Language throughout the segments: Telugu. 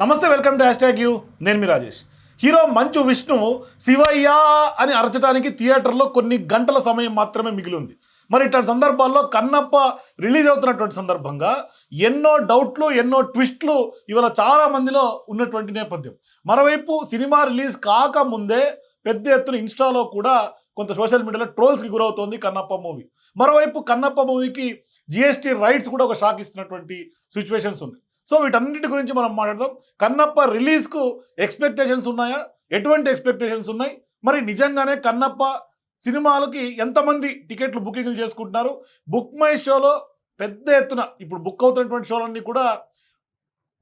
నమస్తే welcome to hashtag U. నేను మీ రాజేష్. హీరో మంచు విష్ణు శివయ్య అని అరచడానికి థియేటర్లో కొన్ని గంటల సమయం మాత్రమే మిగిలి ఉంది మరి ఇట్లాంటి సందర్భాల్లో కన్నప్ప రిలీజ్ అవుతున్నటువంటి సందర్భంగా ఎన్నో డౌట్లు ఎన్నో ట్విస్ట్లు ఇవాళ చాలా మందిలో ఉన్నటువంటి నేపథ్యం. మరోవైపు సినిమా రిలీజ్ కాకముందే పెద్ద ఎత్తున ఇన్స్టాలో కూడా కొంత సోషల్ మీడియాలో ట్రోల్స్కి గురవుతోంది కన్నప్ప మూవీ. మరోవైపు కన్నప్ప మూవీకి జిఎస్టీ రైట్స్ కూడా ఒక షాక్ ఇస్తున్నటువంటి సిచ్యువేషన్స్ ఉన్నాయి. సో వీటన్నిటి గురించి మనం మాట్లాడదాం. కన్నప్ప రిలీజ్కు ఎక్స్పెక్టేషన్స్ ఉన్నాయా? ఎటువంటి ఎక్స్పెక్టేషన్స్ ఉన్నాయి? మరి నిజంగానే కన్నప్ప సినిమాలకి ఎంతమంది టికెట్లు బుకింగ్లు చేసుకుంటున్నారు? బుక్ మై షోలో పెద్ద ఎత్తున ఇప్పుడు బుక్ అవుతున్నటువంటి షోలన్నీ కూడా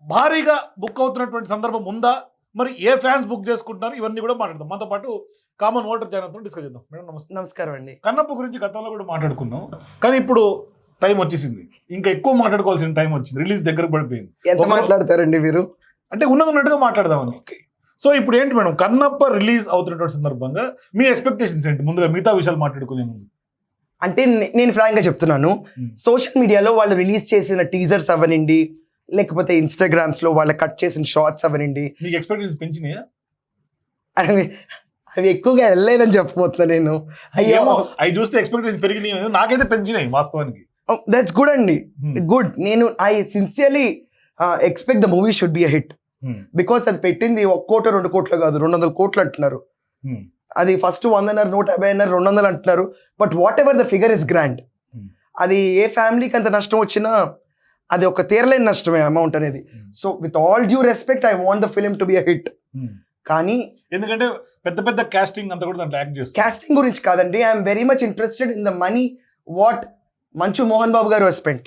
భారీగా బుక్ అవుతున్నటువంటి సందర్భం ఉందా? మరి ఏ ఫ్యాన్స్ బుక్ చేసుకుంటున్నారు? ఇవన్నీ కూడా మాట్లాడదాం. మనతో పాటు కామన్ ఓటర్ ఛానల్తో డిస్కస్ చేద్దాం. మేడం నమస్తే. నమస్కారం అండి. కన్నప్ప గురించి గతంలో కూడా మాట్లాడుకున్నాం. కానీ ఇప్పుడు టైం వచ్చేసింది. ఇంకా ఎక్కువ మాట్లాడుకోవాల్సిన టైం వచ్చింది. రిలీజ్ దగ్గర పడిపోయింది. ఎంత మాట్లాడతారండి మీరు? అంటే ఉన్నది ఉన్నట్టుగా మాట్లాడదామని. సో ఇప్పుడు ఏంటి మేడం? కన్నప్ప రిలీజ్ అవుతున్నటువంటి సందర్భంగా మీ ఎక్స్పెక్టేషన్స్ ఏంటి? ముందుగా మిగతా విషయాలు మాట్లాడుకునే ముందు. అంటే నేను ఫ్రాంక్గా చెప్తున్నాను. సోషల్ మీడియాలో వాళ్ళు రిలీజ్ చేసిన టీజర్స్ అవనండి. లేకపోతే ఇన్స్టాగ్రామ్స్లో వాళ్ళు కట్ చేసిన షార్ట్స్ అవనండి. మీకు ఎక్స్పెక్టేషన్స్ పెంచినాయా? అవి అవి ఎక్కువగా వెళ్ళలేదని చెప్పబోతున్నా నేను. అయ్యో ఏమో అవి చూస్తే ఎక్స్పెక్టేషన్ పెరిగినాయి నాకైతే పెంచినాయి వాస్తవానికి. దట్స్ గుడ్ అండి. గుడ్ నేను I sincerely expect the movie should be a hit. Because అది పెట్టింది ఒక కోట రెండు కోట్లు కాదు రెండు వందల కోట్లు అంటున్నారు Hmm. అది ఫస్ట్ వందన్నర నూట యాభై అన్నారు రెండు వందలు అంటున్నారు but whatever the figure is grand. అది ఏ ఫ్యామిలీకి అంత నష్టం వచ్చినా అది ఒక తీరలేని నష్టమే అమౌంట్ అనేది. So with all due respect I want the film to be a hit. కానీ ఎందుకంటే పెద్ద పెద్ద కాస్టింగ్ అంతా కూడా దాంట్లో యాక్ట్ చేస్తారు కాస్టింగ్ గురించి కాదండి I'm very much interested in the money what Manchu Mohan Babu garu spent.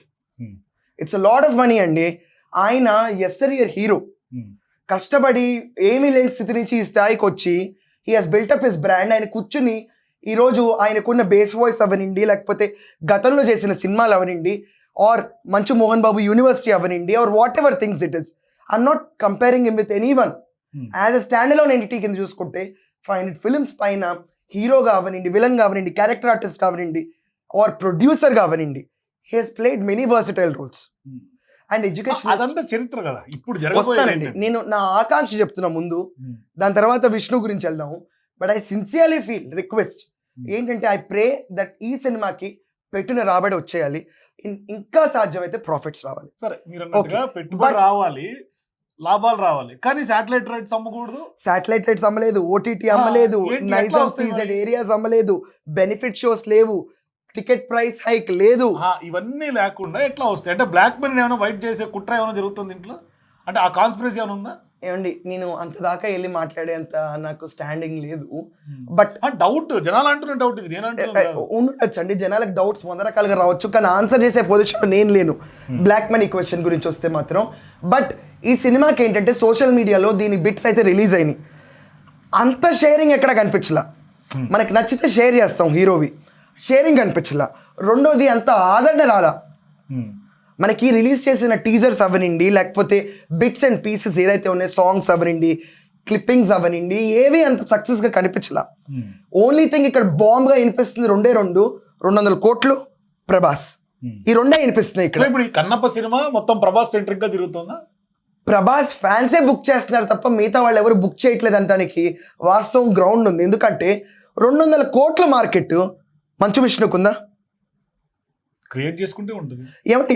It's lot of money అండి ఆయన ఎస్టర్ ఇయర్ హీరో. కష్టపడి ఏమీ లేని స్థితి నుంచి ఈ స్థాయికి వచ్చి he has built up his brand ఆయన కూర్చుని ఈరోజు ఆయనకున్న బేస్ వాయిస్ అవనండి లేకపోతే గతంలో చేసిన సినిమాలు అవనండి or Manchu Mohan Babu university అవనండి or whatever things it is I'm not comparing him with anyone. As a stand alone entity కింద చూసుకుంటే ఫైవ్ హండ్రెడ్ ఫిల్మ్స్ పైన హీరో కావనండి విలన్ కావనండి క్యారెక్టర్ ఆర్టిస్ట్ కావనండి or producer కావనండి he has played many versatile roles. And education అదంతా చరిత్ర కదా. ఇప్పుడు వస్తానండి? నేను నా ఆకాంక్ష చెప్తున్నా ముందు. Hmm. దాని తర్వాత విష్ణు గురించి వెళ్దాం but I sincerely feel request. ఏంటంటే ఐ ప్రే దట్ ఈ సినిమాకి పెట్టిన రాబడి వచ్చేయాలి. ఇంకా సాధ్యమైతే ప్రాఫిట్స్ రావాలి. సరే మీరు. పెట్టుబడి రావాలి లాభాలు రావాలి. కానీ శాటిలైట్ రైట్స్ అమ్మకూడదు. శాటిలైట్ రైట్స్ అమ్మలేదు. ఓటీటీ అమ్మలేదు. నైస్ ఆఫ్? ఏరియాస్ అమ్మలేదు. బెనిఫిట్ షోస్ లేవు. టికెట్ ప్రైస్ హైక్ లేదు. ఇవన్నీ లేకుండా ఎట్లా వస్తాయి? అంటే బ్లాక్ మనీ ఏమైనా వైట్ చేసే కుట్ర ఏమైనా జరుగుతుంది ఇంట్లో? అంటే ఆ కాన్స్పిరసీ ఏమైనా ఉందా? ఏమండి నేను అంత దాకా వెళ్ళి మాట్లాడేంత నాకు స్టాండింగ్ లేదు. బట్ ఆ డౌట్ జనాలు అంటున్న డౌట్ ఇది. ఉండొచ్చు అండి జనాలకు డౌట్స్ వంద రకాలుగా రావచ్చు కానీ ఆన్సర్ చేసే పొజిషన్లో నేను లేను. బ్లాక్ మనీ క్వశ్చన్ గురించి వస్తే మాత్రం. బట్ ఈ సినిమాకి ఏంటంటే సోషల్ మీడియాలో దీని బిట్స్ అయితే రిలీజ్ అయినాయి. అంత షేరింగ్ ఎక్కడ కనిపించలా? Hmm. మనకి నచ్చితే షేర్ చేస్తాం హీరోవి షేరింగ్ కనిపించలా రెండోది అంత ఆదరణ రాలా. మనకి రిలీజ్ చేసిన టీజర్స్ అవనండి లేకపోతే బిట్స్ అండ్ పీసెస్ ఏదైతే ఉన్నాయో సాంగ్స్ అవనండి క్లిప్పింగ్స్ అవనండి ఏవి అంత సక్సెస్గా కనిపించలా. ఓన్లీ థింగ్ ఇక్కడ బాంబ్గా వినిపిస్తుంది రెండే రెండు రెండు వందల కోట్లు ప్రభాస్. ఈ రెండే వినిపిస్తున్నాయి ఇక్కడ. ఇప్పుడు ఈ కన్నప్ప సినిమా మొత్తం ప్రభాస్ సెంట్రిక్గా తిరుగుతుందా? ప్రభాస్ ఫ్యాన్సే బుక్ చేస్తున్నారు తప్ప మిగతా వాళ్ళు ఎవరు బుక్ చేయట్లేదు అంటానికి వాస్తవం గ్రౌండ్ ఉంది. ఎందుకంటే రెండు వందల కోట్ల మార్కెట్ మంచు విష్ణుకుందా క్రియేట్ చేసుకుంటే ఉంటుంది. ఏమంటే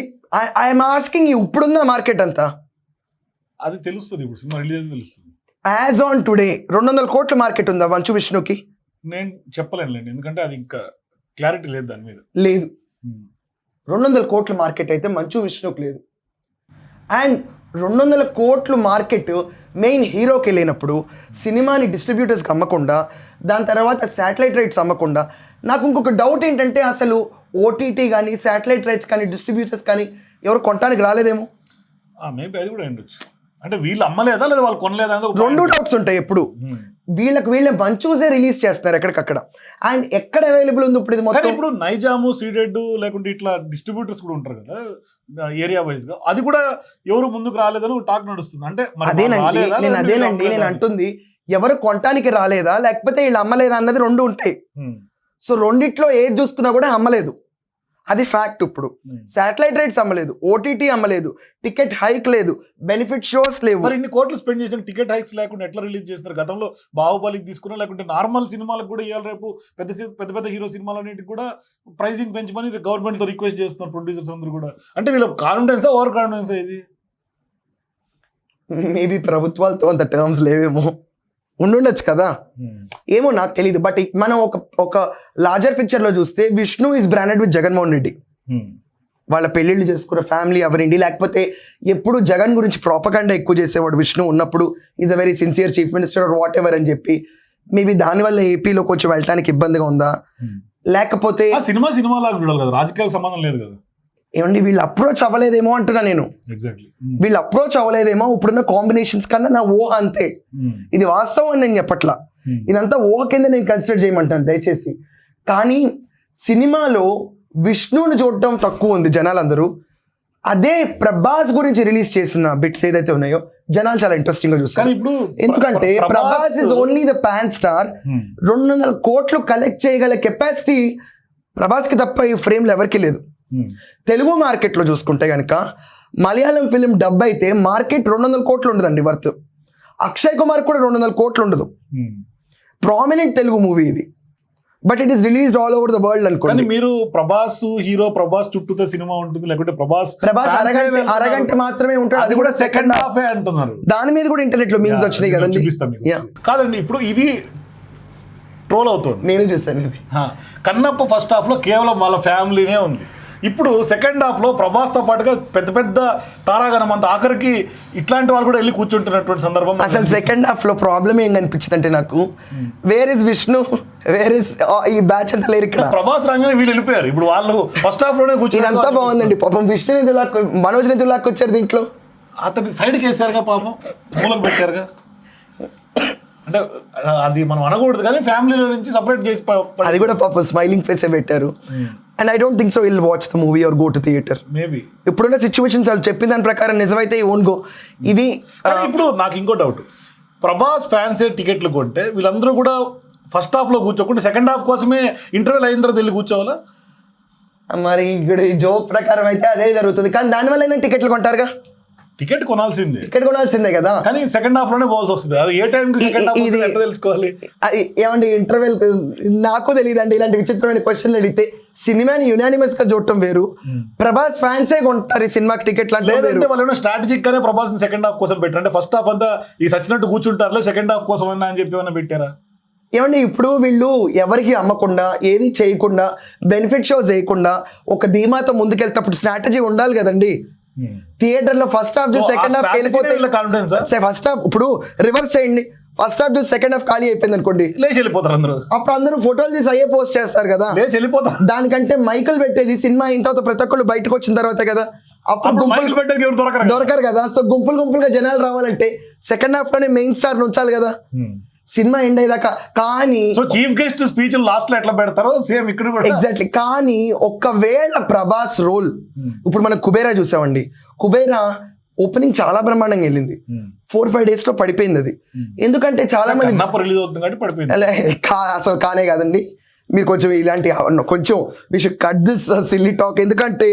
ఐఎమ్ ఆస్కింగ్ ఇప్పుడున్న మార్కెట్ అంతా? అది తెలుస్తుంది ఇప్పుడు సినిమా రిలీజ్ తెలుస్తుంది. యాజ్ ఆన్ టుడే రెండు వందల కోట్ల మార్కెట్ ఉందా మంచు విష్ణుకి నేను చెప్పలేనులేండి ఎందుకంటే అది ఇంకా క్లారిటీ లేదు దాని మీద. లేదు. రెండు వందల కోట్ల మార్కెట్ అయితే మంచు విష్ణుకు లేదు. అండ్ రెండు వందల కోట్లు మార్కెట్ మెయిన్ హీరోకి వెళ్ళినప్పుడు సినిమాని డిస్ట్రిబ్యూటర్స్కి అమ్మకుండా దాని తర్వాత శాటిలైట్ రైట్స్ అమ్మకుండా నాకు ఇంకొక డౌట్ ఏంటంటే అసలు ఓటీటీ కానీ శాటిలైట్ రైట్స్ కానీ డిస్ట్రిబ్యూటర్స్ కానీ ఎవరు కొనడానికి రాలేదేమో మేబీ అది కూడా అంటే వీళ్ళు అమ్మలేదా లేదా వాళ్ళు కొనలేదా రెండు. డౌట్స్ ఉంటాయి ఎప్పుడు Hmm. వీళ్ళకి వీళ్ళే మంచూసే రిలీజ్ చేస్తున్నారు ఎక్కడికక్కడ. అండ్ ఎక్కడ అవైలబుల్ ఉంది ఇప్పుడు ఇది మొత్తం? ఇప్పుడు నైజాము సీడెడ్ లేకుంటే ఇట్లా డిస్ట్రిబ్యూటర్స్ కూడా ఉంటారు కదా ఏరియా వైజ్గా. అది కూడా ఎవరు ముందుకు రాలేదని టాక్ నడుస్తుంది. అంటే అదేనండి నేను అదేనండి నేను? అంటుంది ఎవరు కొనటానికి రాలేదా? లేకపోతే వీళ్ళు అమ్మలేదా అన్నది రెండు ఉంటాయి. సో రెండిట్లో ఏది చూసుకున్నా కూడా అమ్మలేదు. అది ఫ్యాక్ట్ ఇప్పుడు. శాటిలైట్ రైట్స్ అమ్మలేదు ఓటీటీ అమ్మలేదు టికెట్ హైక్ లేదు బెనిఫిట్ షోస్ లేవు. మరి ఇన్ని కోట్లు స్పెండ్ చేసిన టికెట్ హైక్స్ లేకుండా ఎట్లా రిలీజ్ చేస్తారు? గతంలో బాహుబలికి తీసుకున్నా లేకుంటే నార్మల్ సినిమాలకు కూడా ఇవాళ రేపు పెద్ద పెద్ద పెద్ద హీరో సినిమాలన్నిటికి కూడా ప్రైసింగ్ పెంచమని గవర్నమెంట్తో రిక్వెస్ట్ చేస్తున్నారు ప్రొడ్యూసర్స్ అందరూ కూడా. అంటే వీళ్ళ కాన్ఫిడెన్సా ఓవర్ కాన్ఫిడెన్సా ఇది? మేబీ ప్రభుత్వాలతో అంత టర్మ్స్ లేవేమో. ఉండుండొచ్చు కదా. ఏమో నాకు తెలియదు బట్ మనం ఒక ఒక లార్జర్ పిక్చర్లో చూస్తే Vishnu is branded with Jaganmohan Reddy. వాళ్ళ పెళ్ళిళ్ళు చేసుకున్న ఫ్యామిలీ ఎవరండి లేకపోతే ఎప్పుడు జగన్ గురించి ప్రాపకండా ఎక్కువ చేసేవాడు విష్ణు ఉన్నప్పుడు is a very sincere chief minister or whatever అని చెప్పి మేబీ దానివల్ల ఏపీలో కొంచెం వెళ్ళటానికి ఇబ్బందిగా ఉందా? లేకపోతే సినిమా సినిమా లాగా చూడాలి కదా. రాజకీయాల సంబంధం లేదు కదా. ఏమండి వీళ్ళు అప్రోచ్ అవ్వలేదేమో అంటున్నా నేను. ఎగ్జాక్ట్లీ వీళ్ళు అప్రోచ్ అవ్వలేదేమో ఇప్పుడున్న కాంబినేషన్స్ కన్నా నా ఊహ అంతే. ఇది వాస్తవం అని నేను చెప్పట్లా. ఇదంతా ఊహ కింద నేను కన్సిడర్ చేయమంటాను దయచేసి. కానీ సినిమాలో విష్ణువుని చూడటం తక్కువ ఉంది జనాలందరూ. అదే ప్రభాస్ గురించి రిలీజ్ చేసిన బిట్స్ ఏదైతే ఉన్నాయో జనాలు చాలా ఇంట్రెస్టింగ్గా చూస్తారు. ఇప్పుడు ఎందుకంటే ప్ర- Prabhas is only the pan star Hmm. రెండు వందల కోట్లు కలెక్ట్ చేయగల కెపాసిటీ ప్రభాస్కి తప్ప ఈ ఫ్రేమ్లో ఎవరికి లేదు. Hmm. తెలుగు మార్కెట్లో చూసుకుంటే కనుక మలయాళం ఫిలిం డబ్ అయితే మార్కెట్ రెండు వందల కోట్లు ఉండదండి వర్త్ అక్షయ్ కుమార్ కూడా రెండు వందల కోట్లు ఉండదు. Hmm. ప్రామినెంట్ తెలుగు మూవీ ఇది. But it is released all over the world అనుకోండి. మీరు ప్రభాస్ హీరో ప్రభాస్ చుట్టూతో సినిమా ఉంటుంది లేకుంటే ప్రభాస్ ప్రభాస్ అరగంట. అరగంట మాత్రమే ఉంటాడు. అది కూడా సెకండ్ హాఫ్ అంటున్నారు. దాని మీద కూడా ఇంటర్నెట్లో మీమ్స్ వచ్చినాయి కదండి. కాదండి ఇప్పుడు ఇది ట్రోల్ అవుతుంది. నేను చూసాను ఇది. కన్నప్ప ఫస్ట్ హాఫ్లో కేవలం వాళ్ళ ఫ్యామిలీనే ఉంది. ఇప్పుడు సెకండ్ హాఫ్లో ప్రభాస్తో పాటుగా పెద్ద పెద్ద తారాగణం అంత ఆఖరికి ఇట్లాంటి వాళ్ళు కూడా వెళ్ళి కూర్చుంటున్నటువంటి సందర్భం అసలు సెకండ్ హాఫ్లో ప్రాబ్లం ఏం అనిపించింది అంటే నాకు where is Vishnu where is ఈ బ్యాచ్ అంతా లేరు ఇక్కడ. ప్రభాస్ రంగానే వీళ్ళు వెళ్ళిపోయారు. ఇప్పుడు వాళ్ళు ఫస్ట్ హాఫ్లోనే కూర్చుని ఇదంతా బాగుందండి. పాపం విష్ణు నిధులు మనోజ్ నిధులు వచ్చారు దీంట్లో. అతని సైడ్కి వేసారుగా పాపం? మూలకు పెట్టారుగా? అంటే అది మనం అనకూడదు కానీ ఫ్యామిలీ నుంచి సపరేట్ చేసి అది కూడా పాపం స్మైలింగ్ ఫేసే పెట్టారు. And I don't think so will watch the movie or go to theatre maybe ఇప్పుడున్న సిచ్యువేషన్స్ వాళ్ళు చెప్పిన దాని ప్రకారం నిజమైతే ఓన్ గో ఇది ఇప్పుడు నాకు ఇంకో డౌట్ ప్రభాస్ ఫ్యాన్సే టికెట్లు కొంటే వీళ్ళందరూ కూడా ఫస్ట్ హాఫ్లో కూర్చోకుండా సెకండ్ హాఫ్ కోసమే ఇంటర్వెల్ అయిన తర్వాత వెళ్ళి కూర్చోవాలా? మరి ఇక్కడ జోక్ ప్రకారం అయితే అదే జరుగుతుంది. కానీ దానివల్ల టికెట్లు కొంటారుగా? టికెట్ కొనాల్సిందే. టికెట్ కొనాల్సిందే కదా. కానీ సెకండ్ హాఫ్లోనే పోవాల్సి వస్తుంది. అది ఏ సెకండ్ హాఫ్ ఇది- తెలుసుకోవాలి? ఏమండి ఇంటర్వెల్ నాకు తెలియదు అండి ఇలాంటి విచిత్రమైన క్వశ్చన్లు అడిగితే సినిమాని యునానిమస్గా చూడటం వేరు. ప్రభాస్ ఫ్యాన్సే కొంటారు ఈ సినిమాకి వేరు లేదంటే వాళ్ళు స్ట్రాటజిక్ గానే ప్రభాస్ సెకండ్ హాఫ్ కోసం పెట్టారు? అంటే ఫస్ట్ హాఫ్ అంతా ఈ సచ్చినట్టు కూర్చుంటారులే సెకండ్ హాఫ్ కోసం అన్నా అని చెప్పి ఏమైనా పెట్టారా? ఏమండి ఇప్పుడు వీళ్ళు ఎవరికి అమ్మకుండా ఏది చేయకుండా బెనిఫిట్ షో చేయకుండా ఒక ధీమాతో ముందుకెళ్తేప్పుడు స్ట్రాటజీ ఉండాలి కదండి. థియేటర్లో ఫస్ట్ హాఫ్ చూసి సెకండ్ హాఫ్ వెళ్ళిపోతే ఫస్ట్ హాఫ్ ఇప్పుడు రివర్స్ చేయండి. ఫస్ట్ హాఫ్ చూసి సెకండ్ హాఫ్ ఖాళీ అయిపోయింది అనుకోండి. లేచి వెళ్ళిపోతారు అందరూ. అప్పుడు అందరూ ఫోటోలు తీసి అయ్యే పోస్ట్ చేస్తారు కదా. లేచి వెళ్ళిపోతారు. దానికంటే మైకులు పెట్టేది సినిమా అయిన తర్వాత ప్రతి ఒక్కళ్ళు బయటకు వచ్చిన తర్వాత కదా అప్పుడు గుంపులు దొరకరు దొరకరు కదా. సో గుంపులు గుంపులుగా జనాలు రావాలంటే సెకండ్ హాఫ్లోనే మెయిన్ స్టార్ ఉంచాలి కదా. సినిమా ఎండ్ అయ్యేదాకా. కానీ సో చీఫ్ గెస్ట్ స్పీచ్ లాస్ట్లో ఎట్లా పెడతారో సేమ్ ఇక్కడ కూడా. ఎగ్జాక్ట్లీ. కానీ ఒకవేళ ప్రభాస్ రోల్ ఇప్పుడు మనం కుబేరా చూసామండి. కుబేరా ఓపెనింగ్ చాలా బ్రహ్మాండంగా వెళ్ళింది. ఫోర్ ఫైవ్ డేస్లో పడిపోయింది అది. ఎందుకంటే చాలా మంది రిలీజ్ అవుతుంది కాబట్టి పడిపోయింది. అసలు కానే కాదండి. మీరు కొంచెం ఇలాంటి కొంచెం should cut this silly talk ఎందుకంటే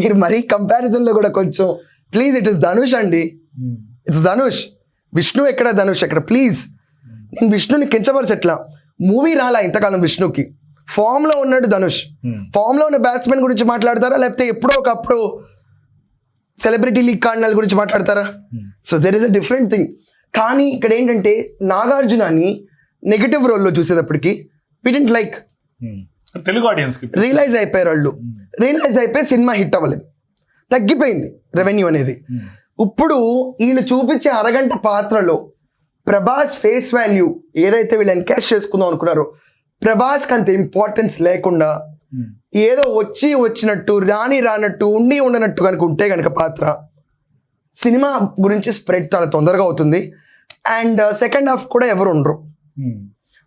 మీరు మరీ comparison లో కూడా కొంచెం ప్లీజ్ ఇట్ ఇస్ ధనుష్ అండి. ఇట్స్ ధనుష్ విష్ణు ఎక్కడ ధనుష్ ఎక్కడ? ప్లీజ్ నేను విష్ణుని కించపరచట్లా. మూవీ రాలా ఇంతకాలం విష్ణుకి. ఫామ్లో ఉన్నాడు ధనుష్. ఫామ్లో ఉన్న బ్యాట్స్మెన్ గురించి మాట్లాడతారా? లేకపోతే ఎప్పుడో ఒకప్పుడు సెలబ్రిటీ లీగ్ కాండాల గురించి మాట్లాడతారా? So there is a different thing కానీ ఇక్కడ ఏంటంటే నాగార్జునని నెగిటివ్ రోల్లో చూసేటప్పటికి we didn't like Telugu audience realize అయిపోయారు వాళ్ళు. రియలైజ్ అయిపోయి సినిమా హిట్ అవ్వలేదు. తగ్గిపోయింది రెవెన్యూ అనేది. ఇప్పుడు వీళ్ళు చూపించే అరగంట పాత్రలో ప్రభాస్ ఫేస్ వాల్యూ ఏదైతే వీళ్ళు ఎన్కాష్ చేసుకుందాం అనుకున్నారో ప్రభాస్కి అంత ఇంపార్టెన్స్ లేకుండా ఏదో వచ్చి వచ్చినట్టు రాని రానట్టు ఉండి ఉండనట్టు కనుక ఉంటే కనుక పాత్ర సినిమా గురించి స్ప్రెడ్ చాలా తొందరగా అవుతుంది. అండ్ సెకండ్ హాఫ్ కూడా ఎవరు ఉండరు.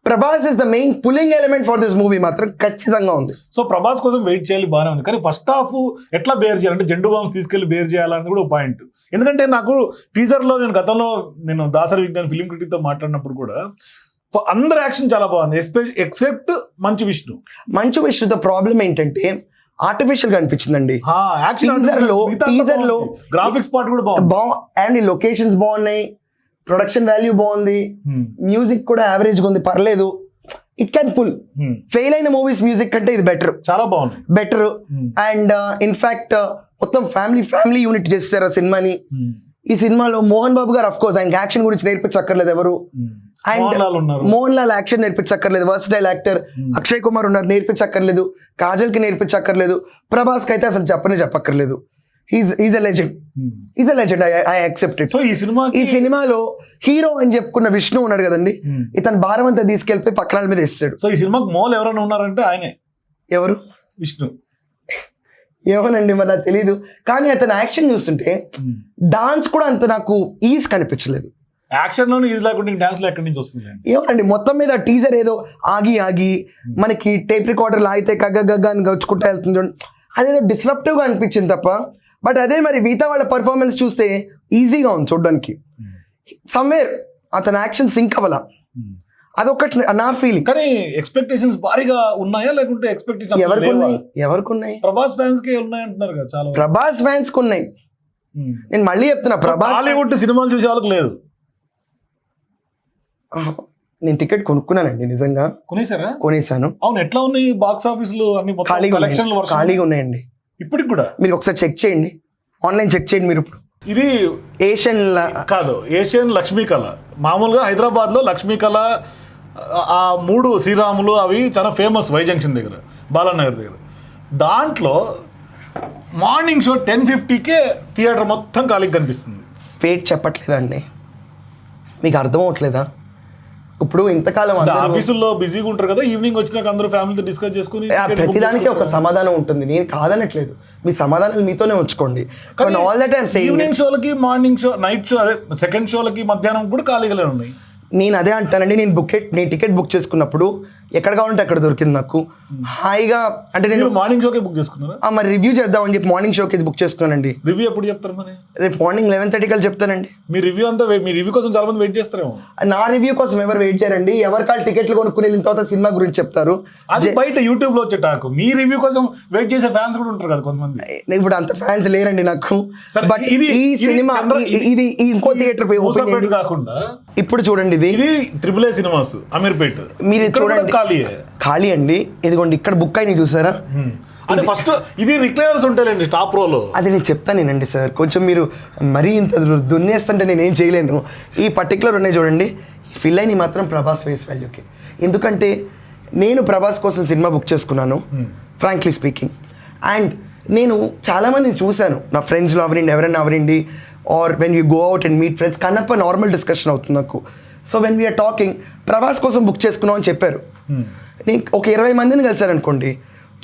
Prabhas is the main pulling element for this movie మాత్రం ఖచ్చితంగా ఉంది. సో ప్రభాస్ కోసం వెయిట్ చేయాలి బాగానే ఉంది. కానీ ఫస్ట్ హాఫ్ ఎట్లా బేర్ చేయాలి అంటే జెండు బాంబ్స్ తీసుకెళ్ళి బేర్ చేయాలనేది కూడా పాయింట్ ఎందుకంటే నాకు టీజర్లో నేను గతంలో నేను దాసరి విజ్ఞాన్ ఫిలిం క్రిటిక్తో మాట్లాడినప్పుడు కూడా అందరి యాక్షన్ చాలా బాగుంది. Special except Manchu Vishnu. మంచు విష్ణుతో ప్రాబ్లం ఏంటంటే ఆర్టిఫిషియల్గా అనిపించిందండి. Teaser లో- teaser లో- గ్రాఫిక్స్ పార్ట్ కూడా బాగుంది. అండ్ లొకేషన్స్ బాగున్నాయి. ప్రొడక్షన్ వాల్యూ బాగుంది. Hmm. మ్యూజిక్ కూడా యావరేజ్గా ఉంది. పర్లేదు. It can pull Hmm. Fail అయిన మూవీస్ మ్యూజిక్ కంటే ఇది బెటర్ చాలా బాగుంది. Better Hmm. అండ్ ఇన్ఫాక్ట్ మొత్తం ఫ్యామిలీ ఫ్యామిలీ యూనిట్ చేస్తారు ఆ సినిమాని. Hmm. ఈ సినిమాలో మోహన్ బాబు గారు అఫ్ కోర్స్ ఆయన యాక్షన్ గురించి నేర్పించక్కర్లేదు ఎవరు. Hmm. And- Mohan Lal action నేర్పించక్కర్లేదు. Versatile actor Hmm. Akshay Kumar ఉన్నారు నేర్పించక్కర్లేదు. కాజల్కి నేర్పించక్కర్లేదు. ప్రభాస్కి అయితే అసలు చెప్పనే చెప్పక్కర్లేదు. Is is a legend Hmm. Is a legend I accepted so ఈ సినిమా ఈ సినిమాలో హీరో అని చెప్పుకున్న విష్ణు ఉన్నాడు కదండి. Hmm. ఇతను భారం అంతా తీసుకెళ్ళిపోయి పక్కన మీద ఇస్తాడు సో ఈ సినిమాకి మోల్ ఎవరైనా ఉన్నారంటే ఆయనే. ఎవరు? విష్ణు. ఏమోనండి మరి నాకు తెలీదు. కానీ అతను యాక్షన్ చూస్తుంటే డాన్స్ కూడా అంత నాకు ఈజ్ కనిపించలేదు. యాక్షన్లోనే ఈజీ లేకుండా డాన్స్లో ఎక్కడి నుంచి వస్తుంది ఏమోనండి మొత్తం మీద టీజర్ ఏదో ఆగి ఆగి మనకి టేప్ రికార్డర్ లాగితే కగ్గ గగ్గ అని గచ్చుకుంటా వెళ్తుంది చూడండి. అదేదో disruptive గా అనిపించింది తప్ప బట్ అదే మరి మిగతా వాళ్ళ పర్ఫార్మెన్స్ చూస్తే ఈజీగా ఉంది చూడడానికి. సమ్వేర్ అతని యాక్షన్ సింక్ అవ్వాల? అదొకటి నా ఫీలింగ్ కానీ ఎక్స్పెక్టేషన్స్ భారీగా ఉన్నాయా? లేకుంటే ఎక్స్పెక్టేషన్స్ ఎవరికి ఉన్నాయి? ఎవరికి ఉన్నాయి? ప్రభాస్ ఫ్యాన్స్కి ఉన్నాయి అంటున్నారు కదా చాలా ప్రభాస్ ఫ్యాన్స్ ఉన్నాయి. నేను మళ్ళీ చెప్తున్నా ప్రభాస్ హాలీవుడ్ సినిమాలు చూసే వాళ్ళకి లేదు. నేను టికెట్ కొనుక్కున్నానండి నిజంగా. కొనేసారా కొనేసాను అవును ఎట్లా ఉన్నాయి? బాక్స్ ఆఫీసులు అన్ని ఖాళీగా ఖాళీగా ఉన్నాయండి. ఇప్పటికి కూడా? మీరు ఒకసారి చెక్ చేయండి. ఆన్లైన్ చెక్ చేయండి మీరు ఇప్పుడు. ఇది ఏషియన్ కాదు ఏషియన్ లక్ష్మీ కళ. మామూలుగా హైదరాబాద్లో లక్ష్మీ కళ ఆ- మూడు శ్రీరాములు అవి చాలా ఫేమస్ వై జంక్షన్ దగ్గర బాలానగర్ దగ్గర. దాంట్లో మార్నింగ్ షో టెన్ ఫిఫ్టీకే థియేటర్ మొత్తం ఖాళీకి కనిపిస్తుంది. పేట్ చెప్పట్లేదండి మీకు అర్థం అవట్లేదా ఇప్పుడు ఇంతకాలం ఆఫీసుల్లో బిజీగా ఉంటారు కదా ఈవినింగ్ వచ్చినాక అందరూ ఫ్యామిలీతో డిస్కస్ చేసుకుని ప్రతిదానికి ఒక సమాధానం ఉంటుంది. నేను కాదనట్లేదు. మీ సమాధానాలు మీతోనే ఉంచుకోండి. కానీ ఆల్ ద టైమ్ ఈవినింగ్ షోలకి మార్నింగ్ షో నైట్ షో అదే సెకండ్ షోలకి మధ్యాహ్నం కూడా ఖాళీగానే ఉన్నాయి. నేను అదే అంటానండి. నేను బుక్ నేను టికెట్ బుక్ చేసుకున్నప్పుడు ఎక్కడ కావాలంటే అక్కడ దొరికింది నాకు. హాయిగా అంటే నేను మీరు మార్నింగ్ షోకే బుక్ చేసుకున్నారా? ఆ, మరి రివ్యూ చేద్దామని చెప్పి మార్నింగ్ షోకి బుక్ చేసుకున్నానండి. రివ్యూ ఎప్పుడు చెప్తారు మరి? రేపు మార్నింగ్ లెవెన్ థర్టీ కల్ చెప్తానండి. మీ రివ్యూ అంతా మీ రివ్యూ కోసం చాలా మంది వెయిట్ చేస్తారేమో. నా రివ్యూ కోసం ఎవరు వెయిట్ చేయరండి. ఎవరి కాళ్ళు టికెట్లు కొనుక్కుని వెళ్ళిన తర్వాత సినిమా గురించి చెప్తారు. అది బయట యూట్యూబ్లో వచ్చే టాక్ మీ రివ్యూ కోసం వెయిట్ చేసే ఫ్యాన్స్ కూడా ఉంటారు కదా కొంతమంది. ఇప్పుడు అంత ఫ్యాన్స్ లేరండి నాకు. బట్ ఇది- ఈ సినిమా ఇది ఇంకో థియేటర్ మూసాపేట కాకుండా ఇప్పుడు చూడండి ఇది. ఇది త్రిబుల్ ఏ సినిమాస్ అమీర్పేట్. మీరు చూడండి. ఖాళీయే ఖాళీ అండి. ఇదిగోండి ఇక్కడ బుక్ అయినాయి చూసారా? అంటే ఫస్ట్ ఇది రిక్లైనర్స్ ఉంటాయండి టాప్ రోలో అది నేను చెప్తానేనండి సార్. కొంచెం మీరు మరీ ఇంత దున్నేస్తుంటే నేను ఏం చేయలేను. ఈ పర్టికులర్ ఉన్నాయి చూడండి. ఫిల్ అయిన మాత్రం ప్రభాస్ ఫేస్ వాల్యూకి ఎందుకంటే నేను ప్రభాస్ కోసం సినిమా బుక్ చేసుకున్నాను ఫ్రాంక్లీ స్పీకింగ్ అండ్ నేను చాలామందిని చూశాను. నా ఫ్రెండ్స్లో అవరండి ఎవరైనా అవరండి or when you go out and meet friends Kannappa normal discussion అవుతుంది నాకు. So when we are talking Prabhas కోసం బుక్ చేసుకున్నాం అని చెప్పారు. నేను ఒక ఇరవై మందిని కలిశారనుకోండి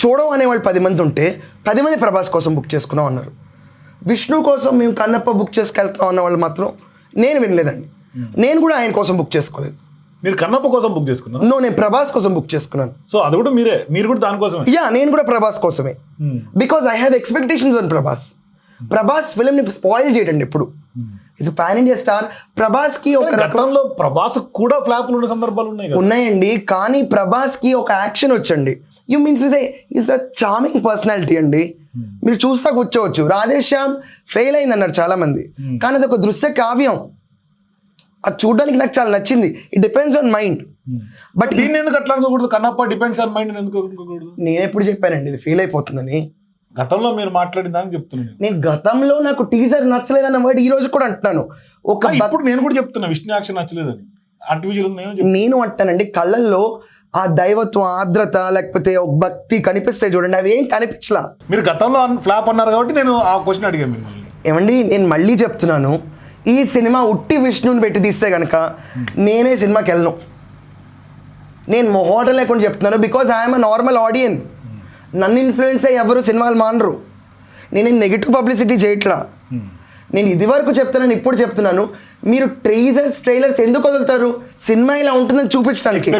చూడం అనేవాళ్ళు పది మంది ఉంటే పది మంది ప్రభాస్ కోసం బుక్ చేసుకున్నాం అన్నారు. విష్ణు కోసం మేము కన్నప్ప బుక్ చేసుకెళ్తాం అన్న వాళ్ళు మాత్రం నేను వినలేదండి. నేను కూడా ఆయన కోసం బుక్ చేసుకోలేదు. మీరు కన్నప్ప కోసం బుక్ చేసుకున్నారు? నో నేను ప్రభాస్ కోసం బుక్ చేసుకున్నాను. సో అది కూడా మీరే మీరు కూడా దానికోసమే? యా నేను కూడా ప్రభాస్ కోసమే. Because I have expectations on Prabhas. Prabhas ఫిలింని spoil చేయడండి ఇప్పుడు ఇస్ పాన్ ఇండియా స్టార్ ప్రభాస్కి ఒక రకం గతంలో ప్రభాస్ కూడా ఫ్లాప్లు ఉన్న సందర్భాలు ఉన్నాయి ఉన్నాయండి. కానీ ప్రభాస్కి ఒక యాక్షన్ వచ్చండి. You means is is a charming personality అండి. మీరు చూస్తా కూర్చోవచ్చు. రాధేశ్యామ్ ఫెయిల్ అయింది అన్నారు చాలా మంది కానీ అది ఒక దృశ్య కావ్యం. అది చూడడానికి నాకు చాలా నచ్చింది. It depends on mind but దీన్ని ఎందుకు అట్లా అనుకోకూడదు? కన్నప్ప డిపెండ్స్ ఆన్ మైండ్ ఎందుకు నేను ఎప్పుడు చెప్పానండి ఇది ఫెయిల్ అయిపోతుందని. గతంలో మీరు మాట్లాడిన దానికి చెప్తున్నాను నేను. గతంలో నాకు టీజర్ నచ్చలేదన్న వర్డ్ ఈ రోజు కూడా అంటున్నాను. ఒక ఇప్పుడు నేను కూడా చెప్తున్నా విష్ణు యాక్షన్ నచ్చలేదని. నేను అంటానండి కళ్ళల్లో ఆ దైవత్వం ఆర్ద్రత లేకపోతే ఒక భక్తి కనిపిస్తాయి చూడండి అవి ఏం కనిపించలా? మీరు గతంలో ఫ్లాప్ అన్నారు కాబట్టి నేను ఆ క్వశ్చన్ అడిగాను మిమ్మల్ని. ఏమండి నేను మళ్ళీ చెప్తున్నాను ఈ సినిమా ఉట్టి విష్ణుని పెట్టి తీస్తే కనుక నేనే సినిమాకి వెళ్ళను. నేను మొహోట లేకుండా చెప్తున్నాను because I'm a normal audience నన్ను ఇన్ఫ్లుయెన్స్ అయ్యి ఎవరు సినిమాలు మానరు. నేను నెగిటివ్ పబ్లిసిటీ చేయట్లా. నేను ఇది వరకు చెప్తున్నాను ఇప్పుడు చెప్తున్నాను. మీరు ట్రైజర్స్ ట్రైలర్స్ ఎందుకు వదులుతారు? సినిమా ఇలా ఉంటుందని చూపించడానికి.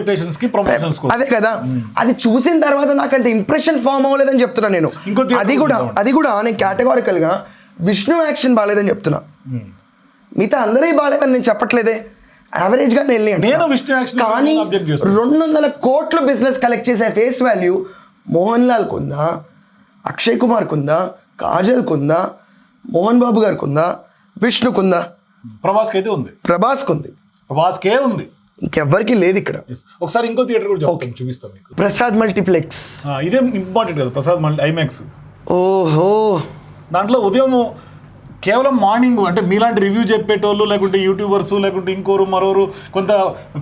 అదే కదా. అది చూసిన తర్వాత నాకు అంత ఇంప్రెషన్ ఫామ్ అవ్వలేదని చెప్తున్నా నేను. అది కూడా. అది కూడా నేను categorical గా విష్ణు యాక్షన్ బాగాలేదని చెప్తున్నా. ఉమ్. మిగతా అందరే బాగాలేదని నేను చెప్పట్లేదే. యావరేజ్గా నేను వెళ్ళి కానీ రెండు వందల కోట్ల బిజినెస్ కలెక్ట్ చేసే ఫేస్ వాల్యూ మోహన్ లాల్కి ఉందా అక్షయ్ కుమార్కి ఉందా కాజల్కి ఉందా మోహన్ బాబు గారికి ఉందా విష్ణుకు ఉందా ప్రభాస్కి అయితే ఉంది. ప్రభాస్కి ఉంది. ప్రభాస్కే ఉంది. ఇంకెవ్వరికి లేదు ఇక్కడ. ఒకసారి ఇంకో థియేటర్ కూడా చెప్తాను చూపిస్తాం మీకు. ప్రసాద్ మల్టీప్లెక్స్. ఇదే ఇంపార్టెంట్ కదా ప్రసాద్ మళ్ళీ ఐమాక్స్. ఓహో. దాంట్లో ఉదయం కేవలం మార్నింగ్ అంటే మీలాంటి రివ్యూ చెప్పేటోళ్ళు లేకుంటే యూట్యూబర్స్ లేకుంటే ఇంకోరు మరోరు కొంత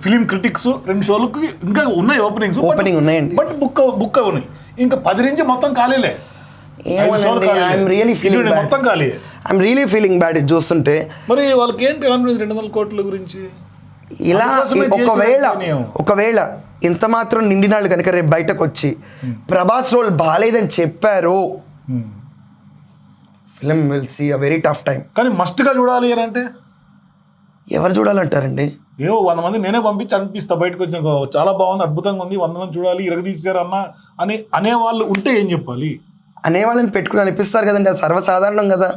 ఫిలిం క్రిటిక్స్ రెండు షోలకు ఇంకా ఉన్నాయి ఓపెనింగ్స్ Opening ఉన్నాయండి. బట్ బుక్ బుక్ ఉన్నాయి. ఇంకా పది నుంచి మొత్తం ఖాళీలే. మొత్తం ఖాళీ ఐఎమ్ రియలీ ఫీలింగ్ బ్యాడ్ ఇది చూస్తుంటే. మరి వాళ్ళకి ఏంటి కాన్ఫిడెన్స్ రెండు వందల కోట్ల గురించి? ఇలా ఒకవేళ. ఒకవేళ ఇంత మాత్రం నిండినాళ్ళు కనుక రేపు బయటకు వచ్చి ప్రభాస్ రోల్ బాగాలేదని చెప్పారు. Film will see a very tough time కానీ must గా చూడాలి అని అంటే? ఎవరు చూడాలంటారండి? ఏవో వంద మంది నేనే పంపించి అనిపిస్తా బయటకు వచ్చిన చాలా బాగుంది అద్భుతంగా ఉంది వంద మంది చూడాలి ఇరగదీశారు అన్న అని అనేవాళ్ళు ఉంటే ఏం చెప్పాలి? అనే వాళ్ళని పెట్టుకుని అనిపిస్తారు కదండి అది సర్వసాధారణం కదా.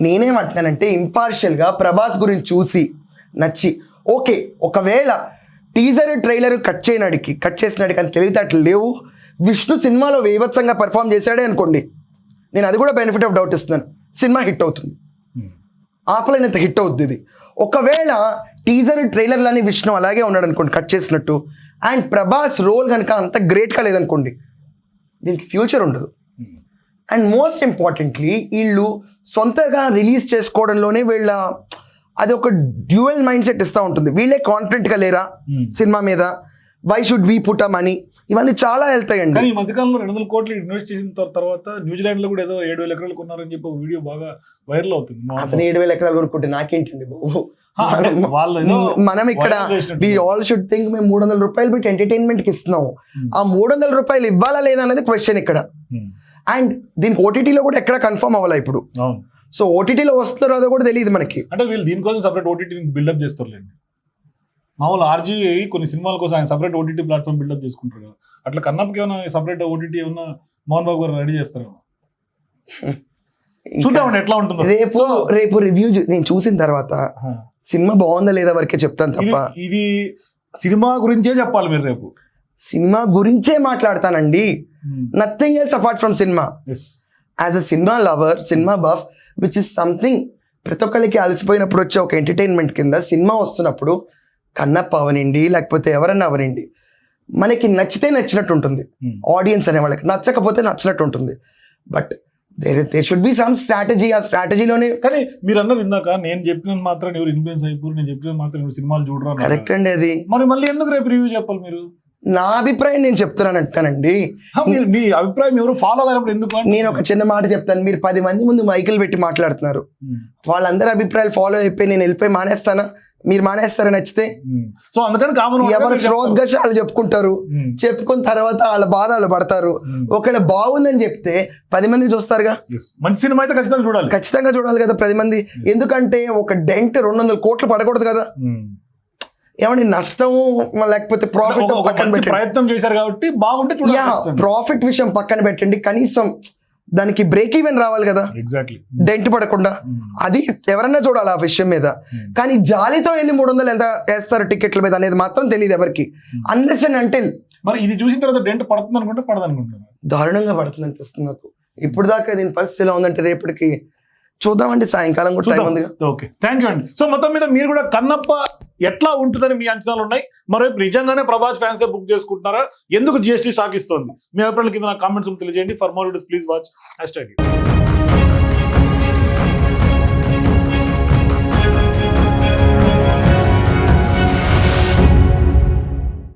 నేనేమంటున్నానంటే ఇంపార్షియల్గా ప్రభాస్ గురించి చూసి నచ్చి ఓకే ఒకవేళ టీజర్ ట్రైలర్ కట్ చేయనాడికి కట్ చేసినాడికి అని తెలివితేటలు లేవు విష్ణు సినిమాలో వేవత్సంగా పర్ఫామ్ చేశాడే అనుకోండి. నేను అది కూడా బెనిఫిట్ ఆఫ్ డౌట్ ఇస్తున్నాను. సినిమా హిట్ అవుతుంది. ఆపలేనంత హిట్ అవుద్ది ఇది. ఒకవేళ టీజర్ ట్రైలర్లని విష్ణు అలాగే ఉన్నాడు అనుకోండి కట్ చేసినట్టు. అండ్ ప్రభాస్ రోల్ కనుక అంత గ్రేట్గా లేదనుకోండి దీనికి ఫ్యూచర్ ఉండదు. అండ్ మోస్ట్ ఇంపార్టెంట్లీ వీళ్ళు సొంతగా రిలీజ్ చేసుకోవడంలోనే వీళ్ళ అది ఒక డ్యూయల్ మైండ్ సెట్ ఇస్తూ ఉంటుంది. వీళ్ళే కాన్ఫిడెంట్గా లేరా Hmm. సినిమా మీద? Why should we put money ఇవన్నీ చాలా వెళ్తాయండి. కానీ ఈ మధ్యకాలంలో రెండు వందల కోట్లు ఇన్వెస్ట్ చేసిన తర్- తర్వాత న్యూజిలాండ్లో కూడా ఏదో ఏడు వేల ఎకరాలు కొన్నారని చెప్పి వీడియో బాగా వైరల్ అవుతుంది. అతను ఏడు వేల ఎకరాలు కొనుక్కుంటే నాకేంటండి బాబు? మనం ఇక్కడ. వి ఆల్ షుడ్ థింక్ మేము మూడు వందల రూపాయలు పెట్టి ఎంటర్టైన్మెంట్కి ఇస్తున్నాం. ఆ మూడు వందల రూపాయలు ఇవ్వాలా లేదా అనేది క్వశ్చన్ ఇక్కడ. అండ్ దీనికి ఓటీటీలో కూడా ఎక్కడ కన్ఫర్మ్ అవ్వాలా ఇప్పుడు? సో ఓటీటీలో వస్తుందో రాదో కూడా తెలియదు మనకి. అంటే వీళ్ళు దీనికోసం సపరేట్ ఓటీటీ బిల్డప్ చేస్తారులేండి. మామూలు ఆర్జీ కొన్ని సినిమాల కోసం ఆయన సపరేట్ ఓటీటీ ప్లాట్ఫామ్ బిల్డప్ చేసుకుంటారు కదా అట్లా కన్నప్పకి ఏమైనా సపరేట్ ఓటీటీ ఏమన్నా మోహన్ బాబు గారు రెడీ చేస్తారేమో? ఇంకా చూద్దామండి ఎట్లా ఉంటుందో. రేపు రేపు రివ్యూ నేను చూసిన తర్వాత సినిమా బాగుందా లేదా వరకే చెప్తాను తప్ప. ఇది సినిమా గురించే చెప్పాలి మీరు రేపు. సినిమా గురించే మాట్లాడతానండి. Nothing else apart from cinema as a cinema lover cinema buff which is something ప్రతి ఒక్కరికి అలసిపోయినప్పుడు వచ్చే ఒక ఎంటర్టైన్మెంట్ కింద సినిమా వస్తున్నప్పుడు కన్నప్ప అవనండి లేకపోతే ఎవరన్నా అవనండి మనకి నచ్చితే నచ్చినట్టు ఉంటుంది. ఆడియన్స్ అనే వాళ్ళకి నచ్చకపోతే నచ్చినట్టు ఉంటుంది. But there there should be some strategy ఆ స్ట్రాటజీలోనే కానీ మీరు అన్నారు ఇందాక నేను చెప్పినది మాత్రం ఎవరు ఇన్ఫ్లుయెన్స్ అయిపోరు నేను చెప్పినది మాత్రం ఎవరు సినిమాలు చూడరా కరెక్ట్. అండి అది. మరి మళ్ళీ ఎందుకు రేపు రివ్యూ చెప్పాలి మీరు? నా అభిప్రాయం నేను చెప్తున్నాను అంటానండి. మీ అభిప్రాయం ఎవరు ఫాలో కానప్పుడు ఎందుకు? నేను ఒక చిన్న మాట చెప్తాను. మీరు పది మంది ముందు మైకులు పెట్టి మాట్లాడుతున్నారు. ఉమ్, వాళ్ళందరి అభిప్రాయాలు ఫాలో అయిపోయి నేను వెళ్ళిపోయి మానేస్తానా? మీరు మానేస్తారా నచ్చితే. సో అందుకని కామన్ ఎవరు శ్రోద్గశాలు చెప్పుకుంటారు? చెప్పుకున్న తర్వాత వాళ్ళ బాధ వాళ్ళు పడతారు ఒకవేళ బాగుందని చెప్తే పది మంది చూస్తారుగా? మంచి సినిమా అయితే ఖచ్చితంగా చూడాలి. ఖచ్చితంగా చూడాలి కదా పది మంది. ఎందుకంటే ఒక డెంట్ రెండు వందల కోట్లు పడకూడదు కదా. ఏమండి నష్టం లేకపోతే ప్రాఫిట్ పక్కన ప్రయత్నం చేశారు కాబట్టి బాగుంటే. ప్రాఫిట్ విషయం పక్కన పెట్టండి. కనీసం దానికి బ్రేక్ ఈవెన్ రావాలి కదా. ఎగ్జాక్ట్లీ డెంట్ పడకుండా. ఉమ్. అది ఎవరన్నా చూడాలి ఆ విషయం మీద. ఉమ్. కానీ జాలితో వెళ్ళి మూడు వందలు ఎంత వేస్తారు టికెట్ల మీద అనేది మాత్రం తెలియదు ఎవరికి. అన్లెస్ అండ్ అంటే మరి ఇది చూసిన తర్వాత డెంట్ పడుతుంది అనుకుంటే పడదు అనుకుంటున్నాను దారుణంగా పడుతుంది అనిపిస్తుంది నాకు. ఇప్పుడు దాకా దీని పరిస్థితి ఎలా ఉందంటే రేపటికి చూద్దామండి సాయంకాలం కూడా టైం ఉంది. ఓకే థ్యాంక్ యూ అండి. సో మొత్తం మీద మీరు కూడా కన్నప్ప ఎట్లా ఉంటుందని మీ అంచనాలు ఉన్నాయి? మరోవైపు నిజంగానే ప్రభాస్ ఫ్యాన్స్ బుక్ చేసుకుంటున్నారా? ఎందుకు జిఎస్టీ సాగిస్తోంది? మీ అభిప్రాయాల కింద నా కామెంట్స్ తెలియజేయండి. For more please watch hashtag